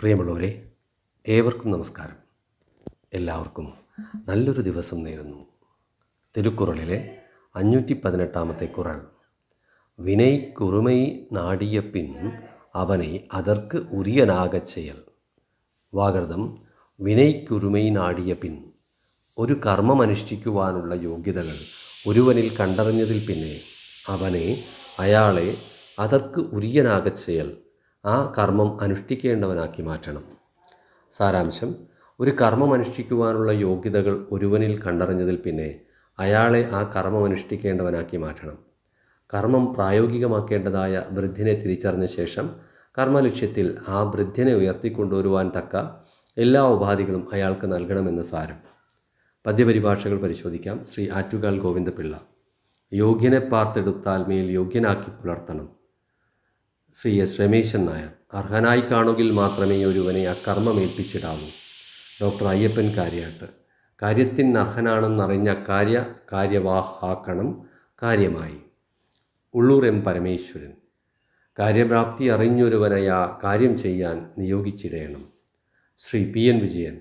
പ്രിയമുള്ളവരെ ഏവർക്കും നമസ്കാരം. എല്ലാവർക്കും നല്ലൊരു ദിവസം നേരുന്നു. തിരുക്കുറളിലെ അഞ്ഞൂറ്റി പതിനെട്ടാമത്തെ കുറൾ വിനയ്ക്കുറുമൈ നാടിയ പിൻ അവനെ അതർക്ക് ഉരിയനാക ചെയ്യൽ. വാഗർതം വിനയ്ക്കുരുമൈ നാടിയ പിൻ. ഒരു കർമ്മം അനുഷ്ഠിക്കുവാനുള്ള യോഗ്യതകൾ ഒരുവനിൽ കണ്ടറിഞ്ഞതിൽ പിന്നെ അവനെ അയാളെ അതർക്ക് ഉരിയനാക ചെയ്യൽ. ആ കർമ്മം അനുഷ്ഠിക്കേണ്ടവനാക്കി മാറ്റണം. സാരാംശം ഒരു കർമ്മം അനുഷ്ഠിക്കുവാനുള്ള യോഗ്യതകൾ ഒരുവനിൽ കണ്ടറിഞ്ഞതിൽ പിന്നെ അയാളെ ആ കർമ്മം അനുഷ്ഠിക്കേണ്ടവനാക്കി മാറ്റണം. കർമ്മം പ്രായോഗികമാക്കേണ്ടതായ വൃദ്ധിനെ തിരിച്ചറിഞ്ഞ ശേഷം കർമ്മലക്ഷ്യത്തിൽ ആ വൃദ്ധിനെ ഉയർത്തിക്കൊണ്ടുവരുവാൻ തക്ക എല്ലാ ഉപാധികളും അയാൾക്ക് നൽകണമെന്ന് സാരം. പദ്യപരിഭാഷകൾ പരിശോധിക്കാം. ശ്രീ ആറ്റുകാൽ ഗോവിന്ദപിള്ള. യോഗ്യനെ പാർത്തെടുത്താൽ മേൽ യോഗ്യനാക്കി പുലർത്തണം. ശ്രീ എസ് രമേശൻ നായർ. അർഹനായി കാണുകിൽ മാത്രമേ ഒരുവനെ അക്കർമ്മമേൽപ്പിച്ചിടാവൂ ഡോക്ടർ അയ്യപ്പൻ കാര്യാട്ട്. കാര്യത്തിന് അർഹനാണെന്നറിഞ്ഞ കാര്യ കാര്യവാഹാക്കണം കാര്യമായി. ഉള്ളൂർ എം പരമേശ്വരൻ. കാര്യപ്രാപ്തി അറിഞ്ഞൊരുവനയാ കാര്യം ചെയ്യാൻ നിയോഗിച്ചിടേണം. Shri P N Vijayan.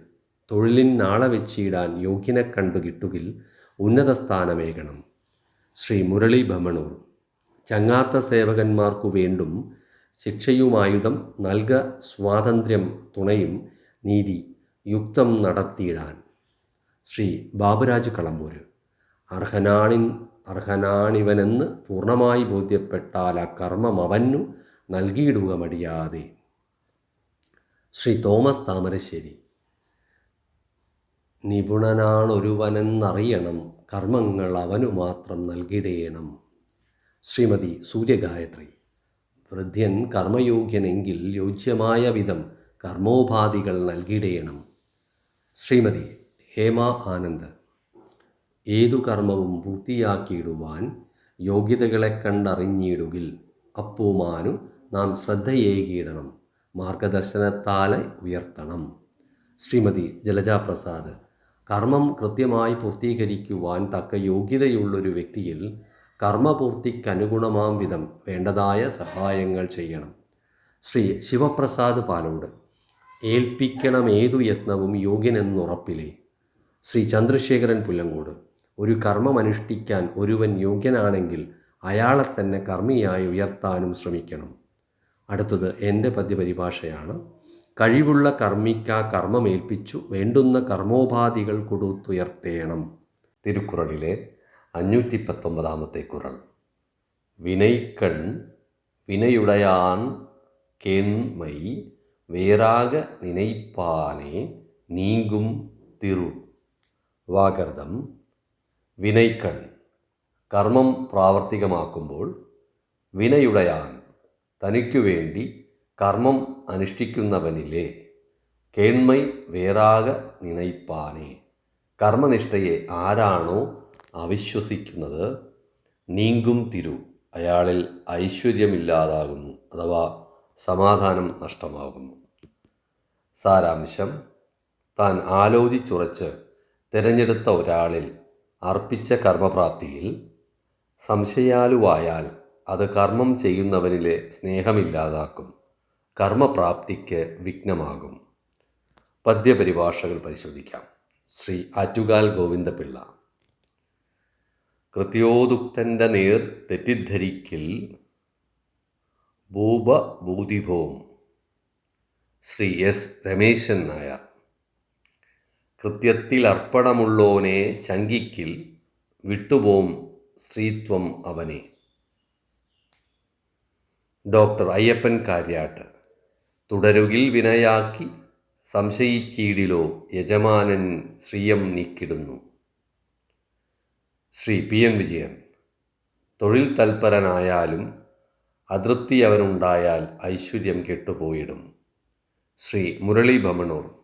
തൊഴിലിൻ നാളെ വെച്ചിടാൻ യോഗ്യനെ കണ്ടു കിട്ടുകിൽ ഉന്നത സ്ഥാനമേകണം. ശ്രീ മുരളി ഭമണൂർ. ചങ്ങാത്ത സേവകന്മാർക്കു വേണ്ടും ശിക്ഷയുമായുധം നൽക സ്വാതന്ത്ര്യം തുണയും നീതി യുക്തം നടത്തിയിടാൻ. ശ്രീ ബാബുരാജ് കളമ്പൂര്. അർഹനാണിൻ അർഹനാണിവനെന്ന് പൂർണമായി ബോധ്യപ്പെട്ടാൽ ആ കർമ്മം അവനു നൽകിയിടുക മടിയാതെ. ശ്രീ തോമസ് താമരശ്ശേരി. നിപുണനാണൊരുവനെന്നറിയണം കർമ്മങ്ങൾ അവനു മാത്രം നൽകിടേണം. ശ്രീമതി സൂര്യഗായത്രി. വൃദ്ധ്യൻ കർമ്മയോഗ്യനെങ്കിൽ യോജ്യമായ വിധം കർമ്മോപാധികൾ നൽകിയിടയണം ശ്രീമതി ഹേമ ആനന്ദ് ഏതു കർമ്മവും പൂർത്തിയാക്കിയിടുവാൻ യോഗ്യതകളെ കണ്ടറിഞ്ഞിടുകിൽ അപ്പൂമാനു നാം ശ്രദ്ധയേകിയിടണം. മാർഗദർശനത്താലെ ഉയർത്തണം. ശ്രീമതി ജലജാപ്രസാദ് കർമ്മം കൃത്യമായി പൂർത്തീകരിക്കുവാൻ തക്ക യോഗ്യതയുള്ളൊരു വ്യക്തിയിൽ കർമ്മപൂർത്തിക്കനുഗുണമാം വിധം വേണ്ടതായ സഹായങ്ങൾ ചെയ്യണം. ശ്രീ ശിവപ്രസാദ് പാലോട് ഏൽപ്പിക്കണം ഏതു യത്നവും യോഗ്യനെന്നുറപ്പിലേ. ശ്രീ ചന്ദ്രശേഖരൻ പുല്ലങ്കോട് ഒരു കർമ്മം അനുഷ്ഠിക്കാൻ ഒരുവൻ യോഗ്യനാണെങ്കിൽ അയാളെ തന്നെ കർമ്മിയായി ഉയർത്താനും ശ്രമിക്കണം. അടുത്തത് എന്റെ പദ്യപരിഭാഷയാണ്. കഴിവുള്ള കർമ്മിക്ക കർമ്മമേൽപ്പിച്ചു വേണ്ടുന്ന കർമ്മോപാധികൾ കൊടുത്തുയർത്തേണം. തിരുക്കുറളിലെ അഞ്ഞൂറ്റി പത്തൊമ്പതാമത്തെ കുറൾ വിനയ്ക്കൺ വിനയുടയാൻ കേൺമൈ വേറാക നിനൈപ്പാനെ നീങ്കും തിരു വാഗർദം വിനയ്ക്കൺ കർമ്മം പ്രാവർത്തികമാക്കുമ്പോൾ വിനയുടയാൻ തനിക്കു വേണ്ടി കർമ്മം അനുഷ്ഠിക്കുന്നവനിലെ കേൺമൈ വേറാക നിനൈപ്പാനെ കർമ്മനിഷ്ഠയെ ആരാണോ അവിശ്വസിക്കുന്നത് നീങ്കും തിരു. അയാളിൽ ഐശ്വര്യമില്ലാതാകുന്നു അഥവാ സമാധാനം നഷ്ടമാകുന്നു. സാരാംശം. താൻ ആലോചിച്ചുറച്ച് തിരഞ്ഞെടുത്ത ഒരാളിൽ അർപ്പിച്ച കർമ്മപ്രാപ്തിയിൽ സംശയാലുവായാൽ അത് കർമ്മം ചെയ്യുന്നവനിലെ സ്നേഹമില്ലാതാക്കും. കർമ്മപ്രാപ്തിക്ക് വിഘ്നമാകും. പദ്യപരിഭാഷകൾ പരിശോധിക്കാം. ശ്രീ ആറ്റുകാൽ ഗോവിന്ദപിള്ള. കൃത്യോദുക്തന്റെ നേർ തെറ്റിദ്ധരിക്കിൽ ഭൂപഭൂതിഭവം ശ്രീ എസ് രമേശൻ നായർ. കൃത്യത്തിൽ അർപ്പണമുള്ളവനെ ശങ്കിക്കിൽ വിട്ടുപോം സ്ത്രീത്വം അവനെ. ഡോക്ടർ അയ്യപ്പൻ കാര്യാട്ട്. തുടരുകിൽ വിനയാക്കി സംശയിച്ചീടിലോ യജമാനൻ ശ്രീയം നീക്കിടുന്നു. Shri P N Vijayan. തൊഴിൽ തൽപരനായാലും അതൃപ്തി അവനുണ്ടായാൽ ഐശ്വര്യം കെട്ടുപോയിടും. ശ്രീ മുരളി ഭമണൂർ.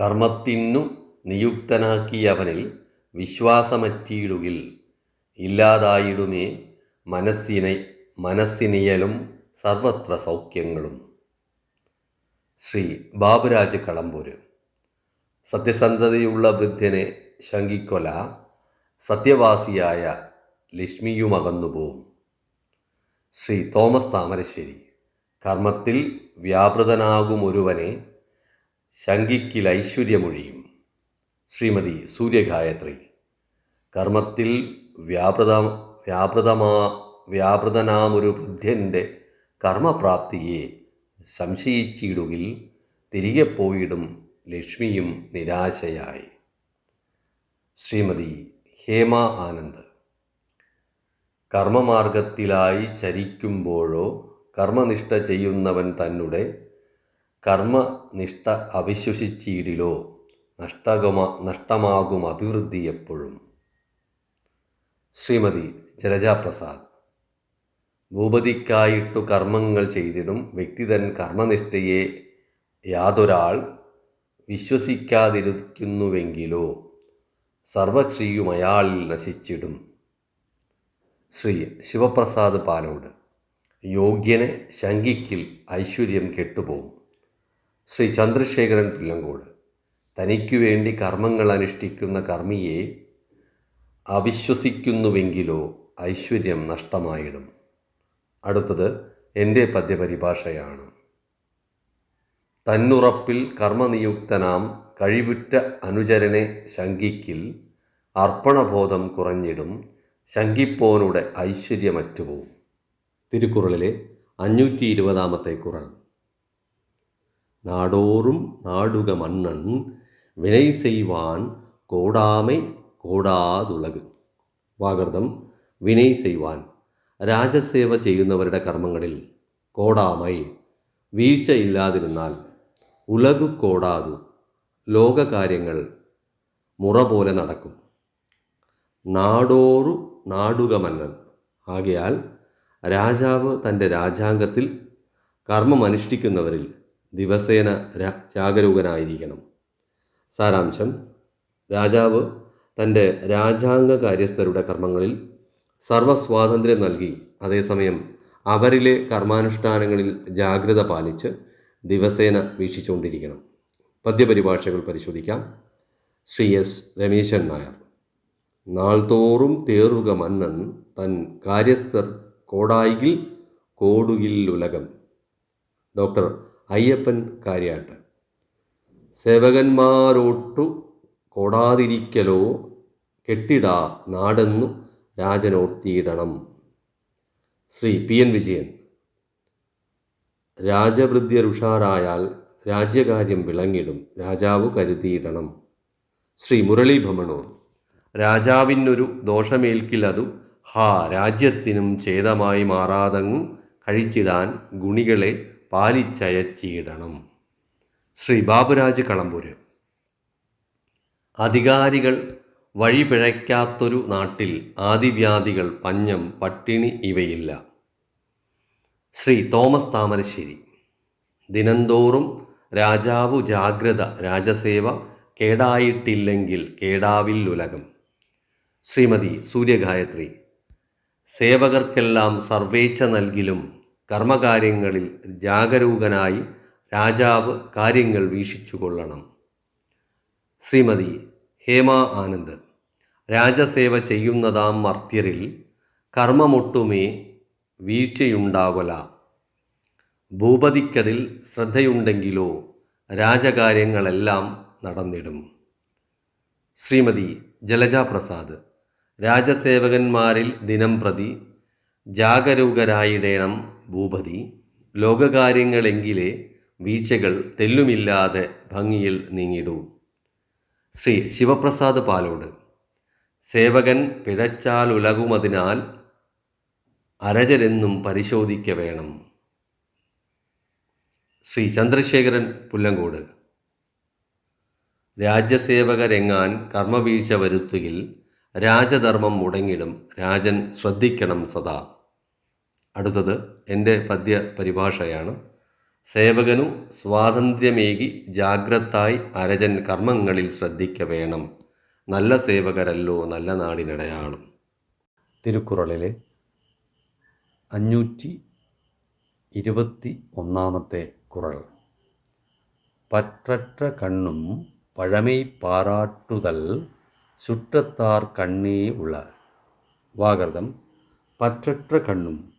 കർമ്മത്തിനു നിയുക്തനാക്കിയവനിൽ വിശ്വാസമറ്റിയിടുകിൽ ഇല്ലാതായിടുമേ മനസ്സിനെ മനസ്സിനിയലും സർവത്ര സൗഖ്യങ്ങളും. ശ്രീ ബാബുരാജ് കളമ്പൂര് സത്യസന്ധതയുള്ള വൃദ്ധനെ ശങ്കിക്കൊല സത്യവാസിയായ ലക്ഷ്മിയുമകന്നുപോകും ശ്രീ തോമസ് താമരശ്ശേരി കർമ്മത്തിൽ വ്യാപൃതനാകുമൊരുവനെ ശങ്കിക്കിൽ ഐശ്വര്യമൊഴിയും ശ്രീമതി സൂര്യഗായത്രി കർമ്മത്തിൽ വ്യാപൃത വ്യാപൃതമാ വ്യാപൃതനാമൊരു വൃദ്ധ്യന്റെ കർമ്മപ്രാപ്തിയെ സംശയിച്ചിടുകിൽ തിരികെ പോയിടും ലക്ഷ്മിയും നിരാശയായി. ശ്രീമതി ഹേമ ആനന്ദ്. കർമ്മമാർഗത്തിലായി ചരിക്കുമ്പോഴോ കർമ്മനിഷ്ഠ ചെയ്യുന്നവൻ തന്നെ കർമ്മനിഷ്ഠ അവിശ്വസിച്ചിടിലോ നഷ്ടകമ നഷ്ടമാകും അഭിവൃദ്ധി എപ്പോഴും. ശ്രീമതി ജലജാപ്രസാദ്. ഭൂപതിക്കായിട്ടു കർമ്മങ്ങൾ ചെയ്തിടും വ്യക്തി തൻ കർമ്മനിഷ്ഠയെ യാതൊരാൾ വിശ്വസിക്കാതിരിക്കുന്നുവെങ്കിലോ സർവശ്രീയും അയാളിൽ നശിച്ചിടും. ശ്രീ ശിവപ്രസാദ് പാലോട് യോഗ്യനെ ശങ്കിക്കിൽ ഐശ്വര്യം കെട്ടുപോകും. ശ്രീ ചന്ദ്രശേഖരൻ പിള്ളങ്കോട് തനിക്കു വേണ്ടി കർമ്മങ്ങൾ അനുഷ്ഠിക്കുന്ന കർമ്മിയെ അവിശ്വസിക്കുന്നുവെങ്കിലോ ഐശ്വര്യം നഷ്ടമായിടും. അടുത്തത് എന്റെ പദ്യപരിഭാഷയാണ്. തന്നുറപ്പിൽ കർമ്മനിയുക്തനാം കഴിവുറ്റ അനുചരനെ ശങ്കിക്കിൽ അർപ്പണബോധം കുറഞ്ഞിടും ശങ്കിപ്പോനുടെ ഐശ്വര്യമറ്റുപോകും തിരുക്കുറളിലെ അഞ്ഞൂറ്റി ഇരുപതാമത്തെ കുറൾ. നാടോറും നാടുക മണ്ണൻ വിനൈ ചെയ്വാൻ കോടാമൈ കോടാതുളക്. വാഗർദം വിനയ് ചെയ്വാൻ രാജസേവ ചെയ്യുന്നവരുടെ കർമ്മങ്ങളിൽ കോടാമൈ വീഴ്ചയില്ലാതിരുന്നാൽ ഉലകു കോടാതു. ലോകകാര്യങ്ങൾ മുറ പോലെ നടക്കും. നാടോറു നാടുകമന്നൻ. ആകയാൽ രാജാവ് തന്റെ രാജാംഗത്തിൽ കർമ്മമനുഷ്ഠിക്കുന്നവരിൽ ദിവസേന ജാഗരൂകനായിരിക്കണം. സാരാംശം രാജാവ് തന്റെ രാജാംഗ കാര്യസ്ഥരുടെ കർമ്മങ്ങളിൽ സർവസ്വാതന്ത്ര്യം നൽകി അതേസമയം അവരിലെ കർമാനുഷ്ഠാനങ്ങളിൽ ജാഗ്രത പാലിച്ച് ദിവസേന വീക്ഷിച്ചുകൊണ്ടിരിക്കണം. പദ്യപരിഭാഷകൾ പരിശോധിക്കാം. ശ്രീ എസ് രമേശൻ നായർ. നാൾതോറും തേറുക മന്നൻ തൻ കാര്യസ്ഥർ കോടായിൽ കോടുകിൽ ഉലകം. ഡോക്ടർ അയ്യപ്പൻ കാര്യാട്ട്. സേവകന്മാരോട്ടു കോടാതിരിക്കലോ കെട്ടിടാ നാടെന്നു രാജനോർത്തിയിടണം. Shri P N Vijayan. രാജഭൃത്യരുഷാറായാൽ രാജ്യകാര്യം വിളങ്ങിടും രാജാവ് കരുതിയിടണം. ശ്രീ മുരളി ഭമണൂർ രാജാവിനൊരു ദോഷമേൽക്കിലതു ഹാ രാജ്യത്തിനും ഛേദമായി മാറാതങ്ങും കഴിച്ചിടാൻ ഗുണികളെ പാലിച്ചയച്ചിടണം. ശ്രീ ബാബുരാജ് കളമ്പൂര് അധികാരികൾ വഴി പിഴയ്ക്കാത്തൊരു നാട്ടിൽ ആദിവ്യാധികൾ പഞ്ഞം പട്ടിണി ഇവയില്ല. ശ്രീ തോമസ് താമരശ്ശേരി. ദിനംതോറും രാജാവു ജാഗ്രത രാജസേവ കേടായിട്ടില്ലെങ്കിൽ കേടാവിൽ ഉലകം. ശ്രീമതി സൂര്യഗായത്രി സേവകർക്കെല്ലാം സർവേച്ഛ നൽകിലും കർമ്മകാര്യങ്ങളിൽ ജാഗരൂകനായി രാജാവ് കാര്യങ്ങൾ വീക്ഷിച്ചുകൊള്ളണം. ശ്രീമതി ഹേമ ആനന്ദ് രാജസേവ ചെയ്യുന്നതാം മർത്യരിൽ കർമ്മമൊട്ടുമേ വീഴ്ചയുണ്ടാകൊല ഭൂപതിക്കതിൽ ശ്രദ്ധയുണ്ടെങ്കിലോ രാജകാര്യങ്ങളെല്ലാം നടന്നിടും. ശ്രീമതി ജലജ പ്രസാദ് രാജസേവകന്മാരിൽ ദിനം പ്രതി ജാഗരൂകരായിടേണം ഭൂപതി. ലോകകാര്യങ്ങളെങ്കിലേ വീഴ്ചകൾ തെല്ലുമില്ലാതെ ഭംഗിയിൽ നീങ്ങിടൂ. ശ്രീ ശിവപ്രസാദ് പാലോട് സേവകൻ പിഴച്ചാലുലകുമതിനാൽ അരജരെന്നും പരിശോധിക്ക വേണം ശ്രീ ചന്ദ്രശേഖരൻ പുല്ലങ്കോട്. രാജ്യസേവകരെങ്ങാൻ കർമ്മവീഴ്ച വരുത്തുകിൽ രാജധർമ്മം മുടങ്ങിടും രാജൻ ശ്രദ്ധിക്കണം സദാ. അടുത്തത് എന്റെ പദ്യ പരിഭാഷയാണ് സേവകനു സ്വാതന്ത്ര്യമേകി ജാഗ്രതായി അരജൻ കർമ്മങ്ങളിൽ ശ്രദ്ധിക്ക വേണം. നല്ല സേവകരല്ലോ നല്ല നാടിനടയാളും. തിരുക്കുറളിലെ അഞ്ഞൂറ്റി ഇരുപത്തി ഒന്നാമത്തെ குரல். പറ്റ കണ്ണും പഴമൈ പാരാട്ടുതൽ சுற்றத்தார் കണ്ണേ ഉള്ള വാഗർദം പറ്റ കണ്ണും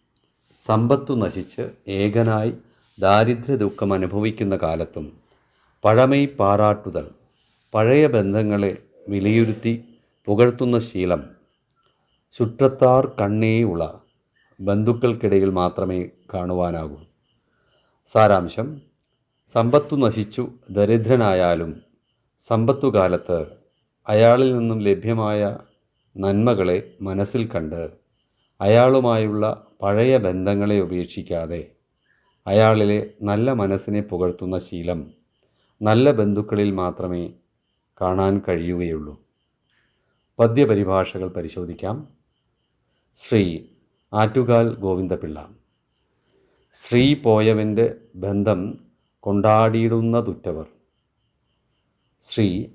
സമ്പത്തു നശിച്ച് ഏകനായി ദാരിദ്ര്യ ദുഃഖം അനുഭവിക്കുന്ന കാലത്തും പഴമൈ പാറാട്ടുതൽ പഴയ ബന്ധങ്ങളെ വിലയിരുത്തി പുകഴ്ത്തുന്ന ശീലം ചുറ്റത്താർ കണ്ണേ ഉള. ബന്ധുക്കൾക്കിടയിൽ മാത്രമേ കാണുവാനാകൂ. സാരാംശം. സമ്പത്തു നശിച്ചു ദരിദ്രനായാലും സമ്പത്തുകാലത്ത് അയാളിൽ നിന്നും ലഭ്യമായ നന്മകളെ മനസ്സിൽ കണ്ട് അയാളുമായുള്ള പഴയ ബന്ധങ്ങളെ ഉപേക്ഷിക്കാതെ അയാളിലെ നല്ല മനസ്സിനെ പുകഴ്ത്തുന്ന ശീലം നല്ല ബന്ധുക്കളിൽ മാത്രമേ കാണാൻ കഴിയുകയുള്ളൂ. പദ്യപരിഭാഷകൾ പരിശോധിക്കാം. ശ്രീ ആറ്റുകാൽ ഗോവിന്ദപിള്ള. ശ്രീ പോയവന്റെ ബന്ധം കൊണ്ടാടിയിടുന്നതുറ്റവർ. ശ്രീ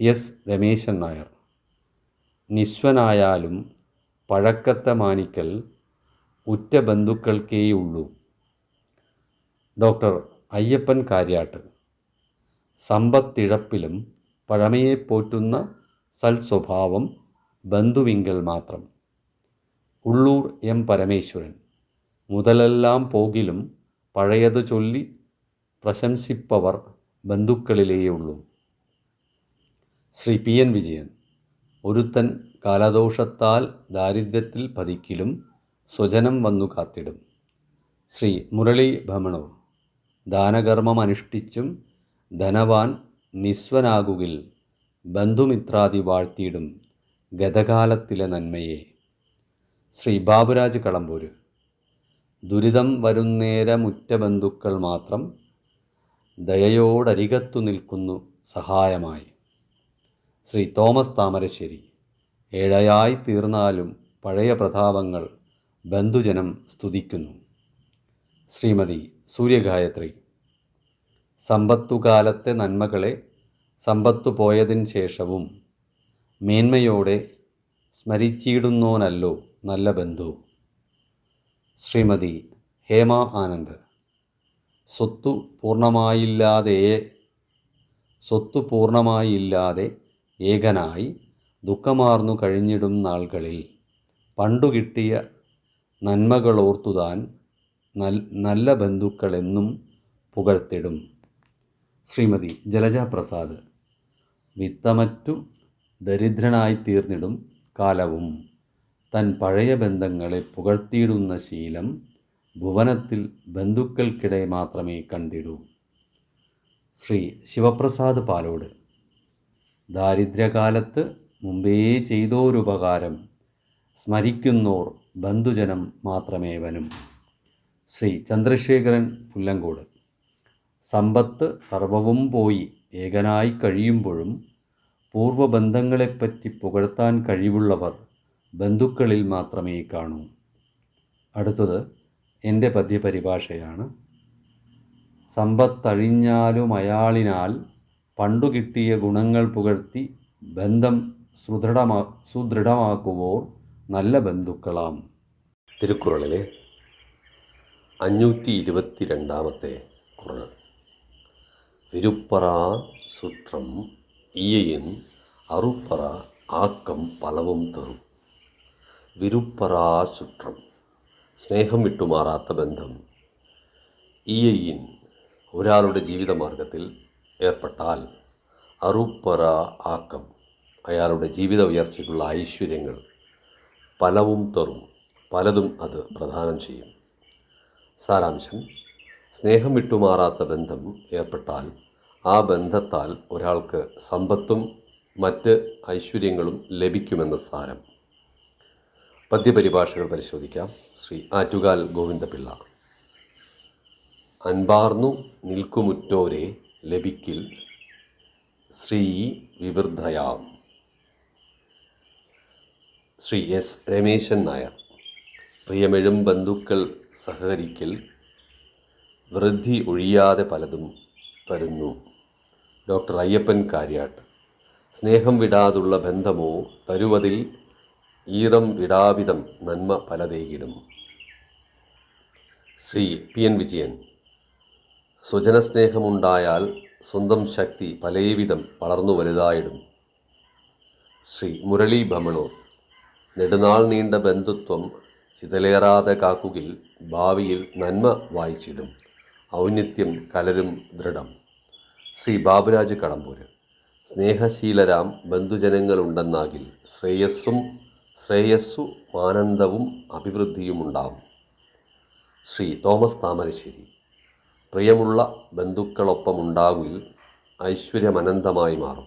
എസ് രമേശൻ നായർ. നിസ്വനായാലും പഴക്കത്തെ മാനിക്കൽ ഉറ്റ ബന്ധുക്കൾക്കേയുള്ളൂ. ഡോക്ടർ അയ്യപ്പൻ കാര്യാട്ട്. സമ്പത്തിഴപ്പിലും പഴമയെ പോറ്റുന്ന സൽസ്വഭാവം ബന്ധുവിങ്കൽ മാത്രം. ഉള്ളൂർ എം പരമേശ്വരൻ. മുതലെല്ലാം പോകിലും പഴയത് ചൊല്ലി പ്രശംസിപ്പവർ ബന്ധുക്കളിലേയുള്ളൂ. ശ്രീ പി എൻ വിജയൻ ഒരുത്തൻ കാലദോഷത്താൽ ദാരിദ്ര്യത്തിൽ പതിക്കിലും സ്വജനം വന്നു കാത്തിടും. ശ്രീ മുരളി ഭമണൂർ ദാനകർമ്മം അനുഷ്ഠിച്ചും ധനവാൻ നിസ്വനാകുകിൽ ബന്ധുമിത്രാദി വാഴ്ത്തിയിടും ഗതകാലത്തിലെ നന്മയെ. ശ്രീ ബാബുരാജ് കളമ്പൂര് ദുരിതം വരുന്നേരമുറ്റ ബന്ധുക്കൾ മാത്രം ദയയോടരികത്തു നിൽക്കുന്നു സഹായമായി. ശ്രീ തോമസ് താമരശ്ശേരി ഏഴയായി തീർന്നാലും പഴയ പ്രതാപങ്ങൾ ബന്ധുജനം സ്തുതിക്കുന്നു. ശ്രീമതി സൂര്യഗായത്രി സമ്പത്തുകാലത്തെ നന്മകളെ സമ്പത്തു പോയതിന് ശേഷവും മേന്മയോടെ സ്മരിച്ചിടുന്നോനല്ലോ നല്ല ബന്ധു. ശ്രീമതി ഹേമ ആനന്ദ്. സ്വത്തു പൂർണമായില്ലാതെ സ്വത്തു പൂർണമായില്ലാതെ ഏകനായി ദുഃഖമാർന്നു കഴിഞ്ഞിടും നാളുകളിൽ. പണ്ടു കിട്ടിയ നന്മകളോർത്തുതാൻ നല്ല ബന്ധുക്കളെന്നും പുകഴ്ത്തിടും. ശ്രീമതി ജലജ പ്രസാദ്. വിത്തമറ്റു ദരിദ്രനായി തീർന്നിടും കാലവും. തൻ പഴയ ബന്ധങ്ങളെ പുകഴ്ത്തിയിടുന്ന ശീലം ഭുവനത്തിൽ ബന്ധുക്കൾക്കിടെ മാത്രമേ കണ്ടിടൂ. ശ്രീ ശിവപ്രസാദ് പാലോട്. ദാരിദ്ര്യകാലത്ത് മുമ്പേ ചെയ്തോരുപകാരം സ്മരിക്കുന്നോർ ബന്ധുജനം മാത്രമേ വനും. ശ്രീ ചന്ദ്രശേഖരൻ പുല്ലങ്കോട്. സമ്പത്ത് സർവവും പോയി ഏകനായി കഴിയുമ്പോഴും പൂർവബന്ധങ്ങളെപ്പറ്റി പുകഴ്ത്താൻ കഴിവുള്ളവർ ബന്ധുക്കളിൽ മാത്രമേ കാണൂ. അടുത്തത് എന്റെ പദ്യപരിഭാഷയാണ്. സമ്പത്തഴിഞ്ഞാലും അയാളിനാൽ പണ്ടു കിട്ടിയ ഗുണങ്ങൾ പുകഴ്ത്തി ബന്ധം സുദൃഢമാ സുദൃഢമാക്കുവോർ നല്ല ബന്ധുക്കളാം. തിരുക്കുറളിലെ അഞ്ഞൂറ്റി ഇരുപത്തി രണ്ടാമത്തെ കുറൾ വിരുപ്പറ സുത്രം ഈയയും അറുപ്പറ ആക്കം പലവും തെറും. വിരുപ്പറാസുട്രം സ്നേഹം വിട്ടുമാറാത്ത ബന്ധം. ഈയയിൻ ഒരാളുടെ ജീവിതമാർഗത്തിൽ ഏർപ്പെട്ടാൽ അറുപ്പറ ആക്കം. അയാളുടെ ജീവിത ഉയർച്ചയ്ക്കുള്ള ഐശ്വര്യങ്ങൾ പലവും തെറും പലതും അത് പ്രധാനം ചെയ്യും. സാരാംശം സ്നേഹം വിട്ടുമാറാത്ത ബന്ധം ഏർപ്പെട്ടാൽ ആ ബന്ധത്താൽ ഒരാൾക്ക് സമ്പത്തും മറ്റ് ഐശ്വര്യങ്ങളും ലഭിക്കുമെന്ന് സാരം. പദ്യപരിഭാഷകൾ പരിശോധിക്കാം. ശ്രീ ആറ്റുകാൽ ഗോവിന്ദപിള്ള. അൻപാർന്നു നിൽക്കുമുറ്റോരെ ലഭിക്കിൽ ശ്രീ വിവൃദ്ധയാം. ശ്രീ എസ്. രമേശൻ നായർ. പ്രിയമെഴും ബന്ധുക്കൾ സഹകരിക്കൽ വൃദ്ധി ഒഴിയാതെ പലതും തരുന്നു. ഡോക്ടർ അയ്യപ്പൻ കാര്യാട്ട്. സ്നേഹം വിടാതുള്ള ബന്ധമോ തരുവതിൽ ഈറം ഇടാവിധം നന്മ പലതേകിടും. ശ്രീ പി എൻ വിജയൻ സ്വജനസ്നേഹമുണ്ടായാൽ സ്വന്തം ശക്തി പലവിധം വളർന്നു വലുതായിടും. ശ്രീ മുരളി ഭമണൂർ നെടുനാൾ നീണ്ട ബന്ധുത്വം ചിതലേറാതെ കാക്കുകിൽ ഭാവിയിൽ നന്മ വായിച്ചിടും. ഔന്നിത്യം കലരും ദൃഢം. ശ്രീ ബാബുരാജ് കടമ്പൂര് സ്നേഹശീലരാം ബന്ധുജനങ്ങളുണ്ടെന്നാകിൽ ശ്രേയസ്സും ശ്രേയസ്സു ആനന്ദവും അഭിവൃദ്ധിയും ഉണ്ടാവും ശ്രീ തോമസ് താമരശ്ശേരി പ്രിയമുള്ള ബന്ധുക്കളൊപ്പമുണ്ടാകുവിൽ ഐശ്വര്യമനന്തമായി മാറും.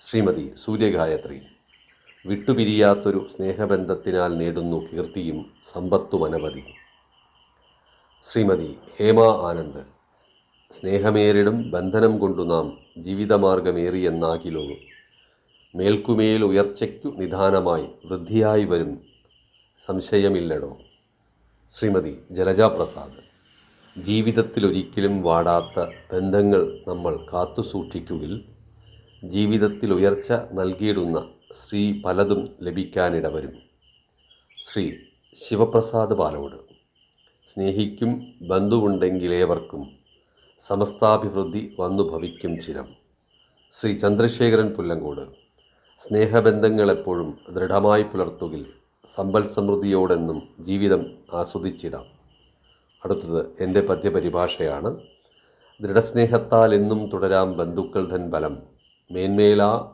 ശ്രീമതി സൂര്യഗായത്രി വിട്ടുപിരിയാത്തൊരു സ്നേഹബന്ധത്തിനാൽ നേടുന്നു കീർത്തിയും സമ്പത്തും അനവധി ശ്രീമതി ഹേമ ആനന്ദ് സ്നേഹമേറിടും ബന്ധനം കൊണ്ടു നാം ജീവിതമാർഗമേറിയെന്നാകിലോ മേൽക്കുമേൽ ഉയർച്ചയ്ക്കു നിദാനമായി വൃദ്ധിയായി വരും. സംശയമില്ലടോ. ശ്രീമതി ജലജാപ്രസാദ് ജീവിതത്തിലൊരിക്കലും വാടാത്ത ബന്ധങ്ങൾ നമ്മൾ കാത്തുസൂക്ഷിക്കുകിൽ ജീവിതത്തിൽ ഉയർച്ച നൽകിയിടുന്ന ശ്രീ പലതും ലഭിക്കാനിടവരും. ശ്രീ ശിവപ്രസാദ് പാലോട് സ്നേഹിക്കും ബന്ധുവുണ്ടെങ്കിലേവർക്കും സമസ്താഭിവൃദ്ധി വന്നു ഭവിക്കും ചിരം. ശ്രീ ചന്ദ്രശേഖരൻ പുല്ലങ്കോട് സ്നേഹബന്ധങ്ങളെപ്പോഴും ദൃഢമായി പുലർത്തുകിൽ സമ്പൽ സമൃദ്ധിയോടെന്നും ജീവിതം ആസ്വദിച്ചിടാം. അടുത്തത് എന്റെ പദ്യപരിഭാഷയാണ്. ദൃഢസ്നേഹത്താൽ എന്നും തുടരാം ബന്ധുക്കൾ ധൻ ബലം. മേന്മേലാ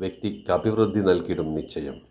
വ്യക്തിക്ക് അഭിവൃദ്ധി നൽകിയിടും നിശ്ചയം.